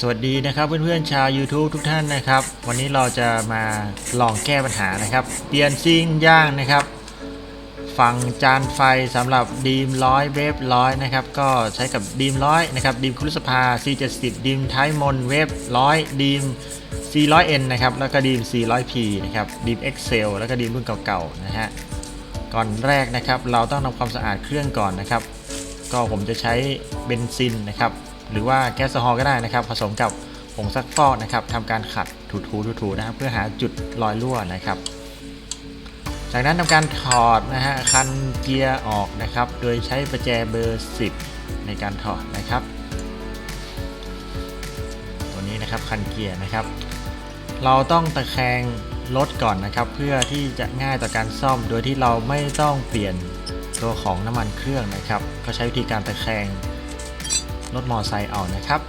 สวัสดีนะครับเพื่อนๆชาว YouTube ทุกท่านนะครับ วันนี้เราจะมาลองแก้ปัญหานะครับ เปลี่ยนซิงย่างนะครับ ฝั่งจานไฟสำหรับดีมร้อยเวฟร้อยนะครับ ก็ใช้กับดีมร้อยนะครับดีมคุรุสภา C70 ดีมไทมนเวฟร้อยดีม 400N นะครับ แล้วก็ดีม 400P นะครับดีม Excel แล้วก็ดีมรุ่นเก่าๆนะฮะก่อนแรกนะครับ เราต้องทำความสะอาดเครื่องก่อนนะครับ ก็ผมจะใช้เบนซินนะครับ หรือว่าแก๊สโซฮอล์ก็ได้นะครับ ผสมกับผงซักฟอกนะครับทำการขัดถูๆถูๆนะครับเพื่อหาจุดรอยรั่วนะครับ จากนั้นทำการถอดนะฮะคันเกียร์ออกนะครับ โดยใช้ประแจเบอร์ 10 ในการถอดนะครับ ตัวนี้นะครับคันเกียร์นะครับ เราต้องตะแคงรถก่อนนะครับ เพื่อที่จะง่ายต่อการซ่อมโดยที่เราไม่ต้องเปลี่ยนตัวของน้ำมันเครื่องนะครับ ก็ใช้วิธีการตะแคง รถมอไซค์เอานะครับ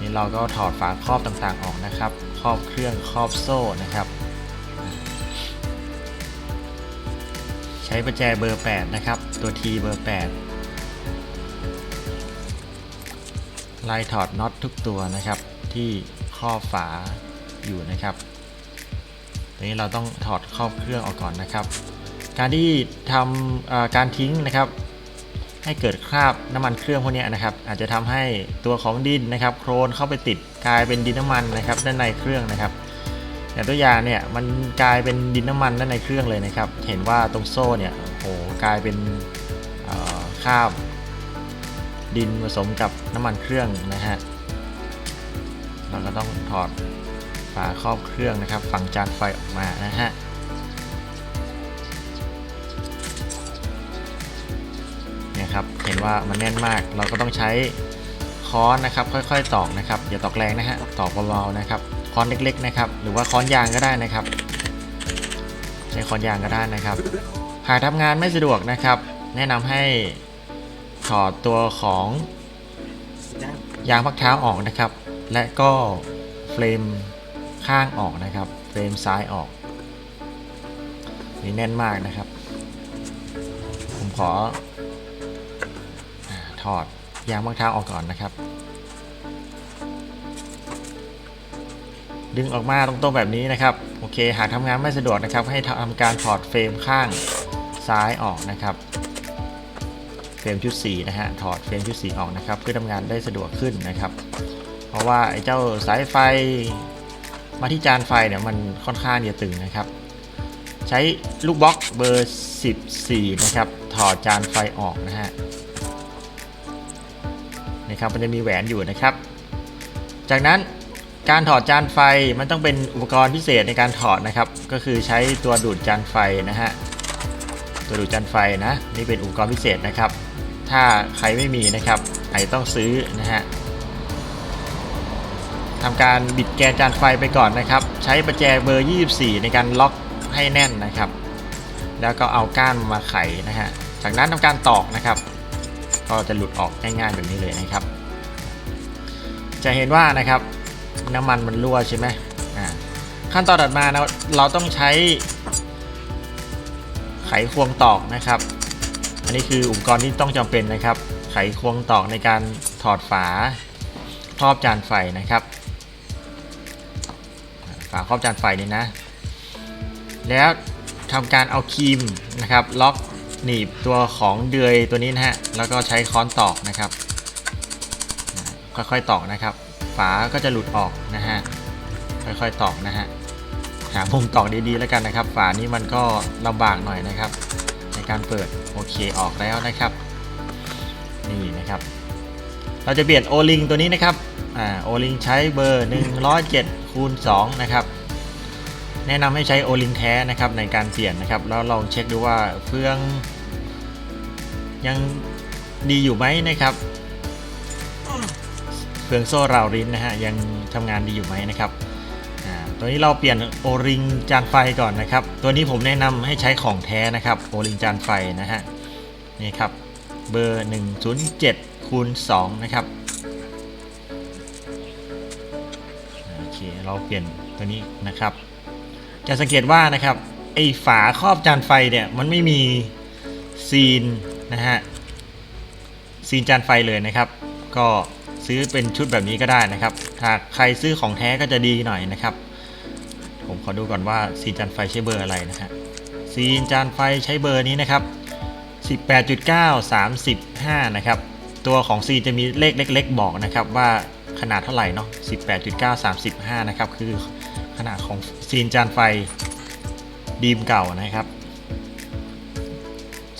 นี่เราก็ถอดฝาครอบต่างๆออกนะครับ ครอบเครื่องครอบโซ่นะครับ ใช้ประแจเบอร์ 8 นะครับ ตัว T เบอร์ 8 ไล่ถอดน็อตทุกตัวนะครับ ที่ครอบฝาอยู่นะครับตัวนี้เราต้องถอดครอบเครื่องออกก่อนนะครับ การที่ทำการทิ้งนะครับ ให้เกิดคราบน้ำมันเครื่องพวกนี้นะครับ อาจจะทำให้ตัวของดินนะครับ โครนเข้าไปติดกลายเป็นดินน้ำมันนะครับ ด้านในเครื่องนะครับอย่างตัวอย่างเนี่ยมันกลายเป็นดินน้ำมันด้านในเครื่องเลยนะครับ เห็นว่าตรงโซ่เนี่ยโอ้โหกลายเป็นคราบดินผสมกับน้ำมันเครื่องนะฮะเราก็ต้องถอดฝาครอบเครื่องนะครับ ฝั่งจานไฟออกมานะฮะ ครับ เห็นว่ามันแน่นมาก เราก็ต้องใช้ค้อนนะครับ ค่อยๆตอกนะครับอย่าตอกแรงนะฮะตอกเบาๆนะครับค้อนเล็กๆนะครับ หรือว่าค้อนยางก็ได้นะครับ ใช้ค้อนยางก็ได้นะครับ หากทำงานไม่สะดวกนะครับ แนะนำให้ถอดตัวของยางพักเท้าออกนะครับ และก็เฟรมข้างออกนะครับ เฟรมซ้ายออก นี่แน่นมากนะครับ ผมขอ ถอดยางพักเท้าออกก่อนนะครับ ดึงออกมาตรงๆแบบนี้นะครับ โอเค หากทำงานไม่สะดวกนะครับ ให้ทำการถอดเฟรมข้างซ้ายออกนะครับ เฟรมชุดสีนะฮะ ถอดเฟรมชุดสีออกนะครับ เพื่อทำงานได้สะดวกขึ้นนะครับ เพราะว่าไอ้เจ้าสายไฟมาที่จานไฟเนี่ยมันค่อนข้างจะตึงนะครับ ใช้ลูกบล็อกเบอร์ 14 นะครับ ถอดจานไฟออกนะฮะ ครับมันจะมีแหวนอยู่นะครับ จากนั้นการถอดจานไฟมันต้องเป็นอุปกรณ์พิเศษในการถอดนะครับ ก็คือใช้ตัวดูดจานไฟนะฮะตัวดูดจานไฟนะนี่เป็นอุปกรณ์พิเศษนะครับ ถ้าใครไม่มีนะครับอต้องซื้อนะฮะทำการบิดแกนจานไฟไปก่อนนะครับ ใช้ประแจเบอร์ 24 ในการล็อกให้แน่นนะครับ แล้วก็เอาก้านมาไขนะฮะจากนั้นทำการตอกนะครับ ก็จะหลุดออกง่ายๆแบบนี้เลยนะครับ จะเห็นว่านะครับน้ำมันมันรั่วใช่ไหมอ่าขั้นตอนถัดมานะเราต้องใช้ไขควงตอกนะครับ อันนี้คืออุปกรณ์ที่ต้องจำเป็นนะครับ ไขควงตอกในการถอดฝาครอบจานไฟนะครับ ฝาครอบจานไฟนี่นะ แล้วทำการเอาครีมนะครับ ล็อก หนีบตัวของเดือยตัวนี้นะฮะ แล้วก็ใช้ค้อนตอกนะครับ ค่อยๆตอกนะครับ ฝาก็จะหลุดออกนะฮะ ค่อยๆตอกนะฮะ หามุมตอกดีๆแล้วกันนะครับ ฝานี้มันก็ลำบากหน่อยนะครับ ในการเปิด โอเคออกแล้วนะครับ นี่นะครับ เราจะเปลี่ยนโอลิงตัวนี้นะครับ อ่า โอลิงใช้เบอร์ 107คูณ2นะครับแนะนำให้ใช้โอลิงแท้นะครับในการเปลี่ยนนะครับ แล้วลองเช็คดูว่าเฟือง ยังดีอยู่ไหมนะครับเฟืองโซ่ราวรินนะฮะยังทำงานดีอยู่ไหมนะครับตัวนี้เราเปลี่ยนโอริงจานไฟก่อนนะครับ ตัวนี้ผมแนะนำให้ใช้ของแท้นะครับโอริงจานไฟนะฮะนี่ครับเบอร์ 107คูณ2นะครับโอเคเราเปลี่ยนตัวนี้นะครับ จะสังเกตว่านะครับไอฝาครอบจานไฟเนี่ยมันไม่มีซีน นะฮะซีนจานไฟเลยนะครับ ก็ซื้อเป็นชุดแบบนี้ก็ได้นะครับถ้าใครซื้อของแท้ก็จะดีหน่อยนะครับ ผมขอดูก่อนว่าซีนจานไฟใช้เบอร์อะไรนะฮะซีนจานไฟใช้เบอร์นี้นะครับ 18.9 35นะครับ ตัวของซีนจะมีเลขเล็ก ๆ บอกนะครับว่าขนาดเท่าไหร่เนาะ 18.9 35นะครับ คือขนาดของซีนจานไฟดีมเก่านะครับ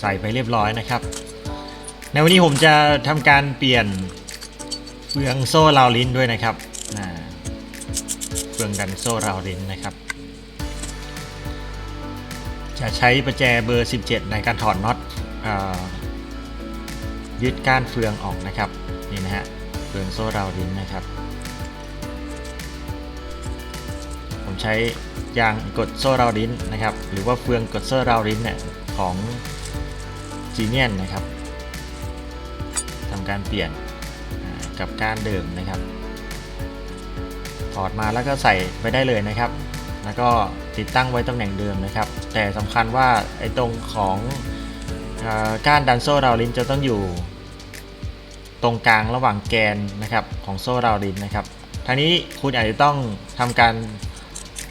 ใส่ไปเรียบร้อยนะครับ ในวันนี้ผมจะทำการเปลี่ยนเฟืองโซ่ราวลิ้นด้วยนะครับเฟืองดันโซ่ราวลิ้นนะครับ จะใช้ประแจเบอร์ 17 ในการถอดน็อตอยึดก้านเฟืองออกนะครับนี่นะฮะเฟืองโซ่ราวลิ้นนะครับ ผมใช้ยางกดโซ่ราวลิ้นนะครับ หรือว่าเฟืองกดโซ่ราวลิ้นเนี่ยของ จีเนียนนะครับทำการเปลี่ยนกับกานเดิมนะครับ ถอดมาแล้วก็ใส่ไปได้เลยนะครับ แล้วก็ติดตั้งไว้ตำแหน่งเดิมนะครับ แต่สำคัญว่าไอ้ตรงของอก้านดันโซ่ราวลินจะต้องอยู่ ตรงกลางระหว่างแกนนะครับของโซ่ราวลินนะครับทางนี้คุณอาจจะต้องทำการ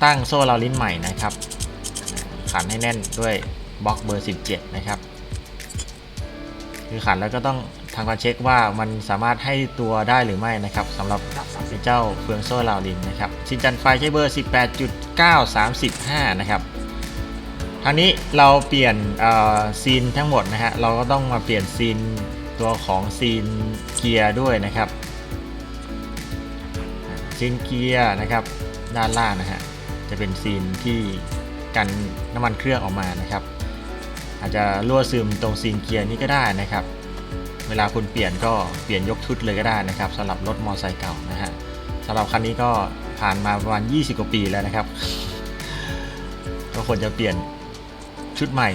ตั้งโซ่ราวลินใหม่นะครับขันให้แน่นด้วยบล็อกเบอร์ 17 นะครับ คือขันแล้วก็ต้องทำการเช็คว่ามันสามารถให้ตัวได้หรือไม่นะครับสำหรับเจ้าเฟืองโซ่ราวลินนะครับชินจันไฟใช้เบอร์ 18.935นะครับทางนี้เราเปลี่ยนซีนทั้งหมดนะฮะเราก็ต้องมาเปลี่ยนซีนตัวของซีนเกียร์ด้วยนะครับซีนเกียร์นะครับด้านล่างนะฮะจะเป็นซีนที่กันน้ำมันเครื่องออกมานะครับ อาจจะรั่วซึมตรงซีนเกียร์นี้ก็ได้นะครับ เวลาคุณเปลี่ยนก็เปลี่ยนยกชุดเลยก็ได้นะครับสำหรับรถมอเตอร์ไซค์เก่านะฮะสำหรับคันนี้ก็ผ่านมาประมาณ 20 กว่าปีแล้วนะครับ ก็ควรจะเปลี่ยนชุดใหม่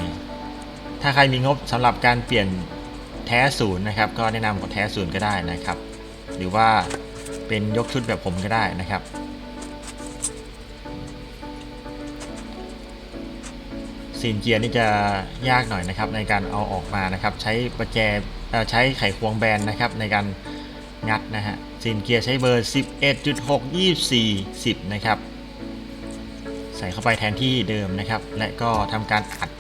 ถ้าใครมีงบสำหรับการเปลี่ยนแท้ศูนย์นะครับ ก็แนะนำกับแท้ศูนย์ก็ได้นะครับ หรือว่าเป็นยกชุดแบบผมก็ได้นะครับ ซีนเกียร์นี่จะยากหน่อยนะครับในการเอาออกมานะครับ ใช้ประแจใช้ไขควงแบนนะครับในการงัดนะฮะซีนเกียร์ใช้เบอร์ 11.6 24 10 นะครับ ใส่เข้าไปแทนที่เดิมนะครับ และก็ทำการอัด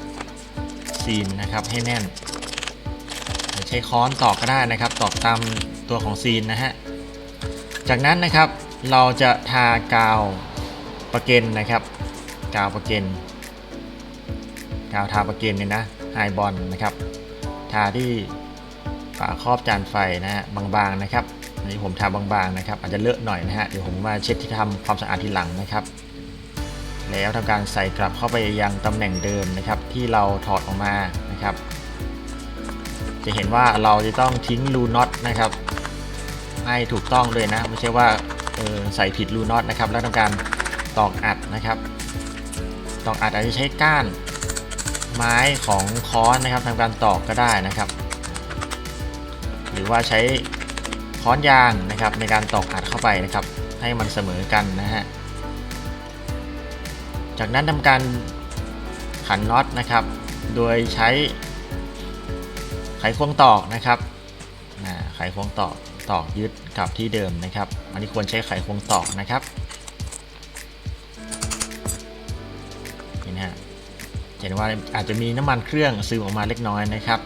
ซีนนะครับให้แน่น ใช้ค้อนตอกก็ได้นะครับ ตอกตามตัวของซีนนะฮะจากนั้นนะครับเราจะทากาวประเกนนะครับ กาวประเกน กาวทาประเกนเนี่ยนะไฮบอลนะครับ ทาที่ฝาครอบจานไฟนะฮะบางๆนะครับอันนี้ผมทาบางๆนะครับอาจจะเลอะหน่อยนะฮะเดี๋ยวผมมาเช็ดที่ทำความสะอาดทีหลังนะครับ แล้วทำการใส่กลับเข้าไปยังตำแหน่งเดิมนะครับ ที่เราถอดออกมานะครับ จะเห็นว่าเราจะต้องทิ้งรูน็อตนะครับให้ถูกต้องเลยนะ ไม่ใช่ว่าออใส่ผิดรูน็อตนะครับ แล้วทำการตอกอัดนะครับ ตอกอัดอาจจะใช้ก้าน ไม้ของค้อนนะครับทำการตอกก็ได้นะครับ หรือว่าใช้ค้อนยางนะครับในการตอกอัดเข้าไปนะครับ ให้มันเสมอกันนะฮะจากนั้นทำการขันน็อตนะครับ โดยใช้ไขควงตอกนะครับอ่าไขควงตอกตอกยึดกับที่เดิมนะครับ อันนี้ควรใช้ไขควงตอกนะครับนี่นะฮะ ห็นว่าอาจจะมีน้ำมันเครื่องซึมออกมาเล็กน้อยนะครับ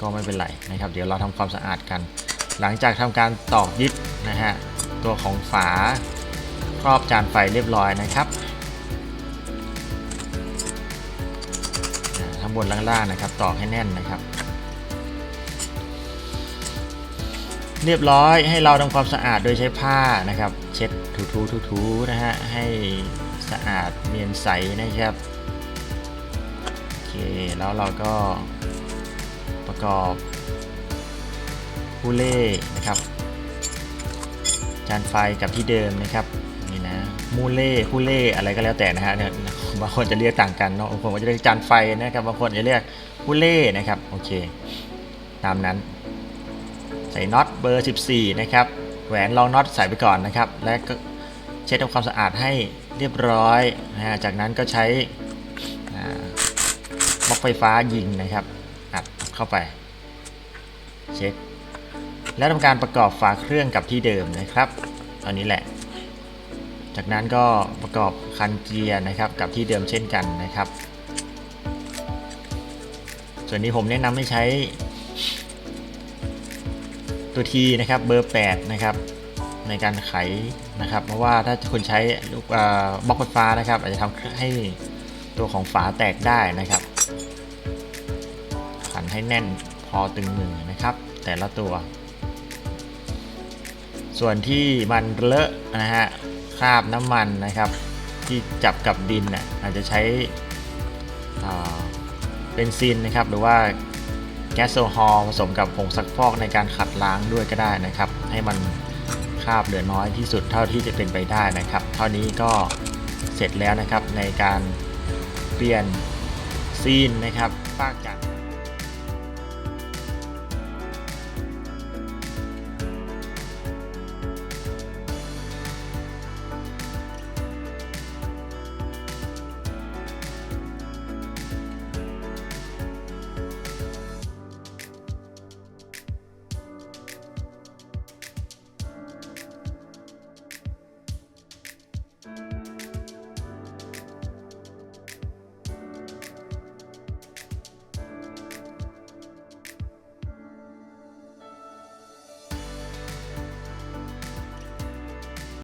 ก็ไม่เป็นไรนะครับ เดี๋ยวเราทำความสะอาดกัน หลังจากทำการตอกยึดนะฮะตัวของฝาครอบจานไฟเรียบร้อยนะครับทั้งบนล่างๆนะครับตอกให้แน่นนะครับ เรียบร้อยให้เราทำความสะอาดโดยใช้ผ้านะครับ เช็ดถูๆถูๆนะฮะให้สะอาดเนียนใสนะครับ แล้วเราก็ประกอบผู้เล่นะครับ จานไฟกับที่เดิมนะครับนี่นะมูเล่ผู้เล่อะไรก็แล้วแต่นะฮะบางคนจะเรียกต่างกันเนาะบางคนก็จะเรียกจานไฟนะครับบางคนจะเรียกผู้เล่นะครับโอเค ตามนั้น ใส่น็อตเบอร์ 14 นะครับ แหวนรองน็อตใส่ไปก่อนนะครับ และก็เช็ดทำความสะอาดให้เรียบร้อยนะฮะจากนั้นก็ใช้ ล็อกไฟฟ้ายิงนะครับ อัดเข้าไป เช็ค แล้วทำการประกอบฝาเครื่องกับที่เดิมนะครับอันนี้แหละ จากนั้นก็ประกอบคันเกียร์นะครับ กับที่เดิมเช่นกันนะครับ ส่วนนี้ผมแนะนำให้ใช้ตัวทีนะครับเบอร์ 8 นะครับ ในการไขนะครับ เพราะว่าถ้าคุณใช้ลูกบล็อกไฟฟ้านะครับ อาจจะทำให้ตัวของฝาแตกได้นะครับ ให้แน่นพอตึงมือนะครับ แต่ละตัว ส่วนที่มันเลอะนะฮะคราบน้ำมันนะครับ ที่จับกับดินน่ะอาจจะใช้อ่าเบนซินนะครับ หรือว่าแก๊สโซฮอลผสมกับผงซักฟอกในการขัดล้างด้วยก็ได้นะครับ ให้มันคราบเหลือน้อยที่สุดเท่าที่จะเป็นไปได้นะครับ เท่านี้ก็เสร็จแล้วนะครับในการเปลี่ยนซีนนะครับปากจาก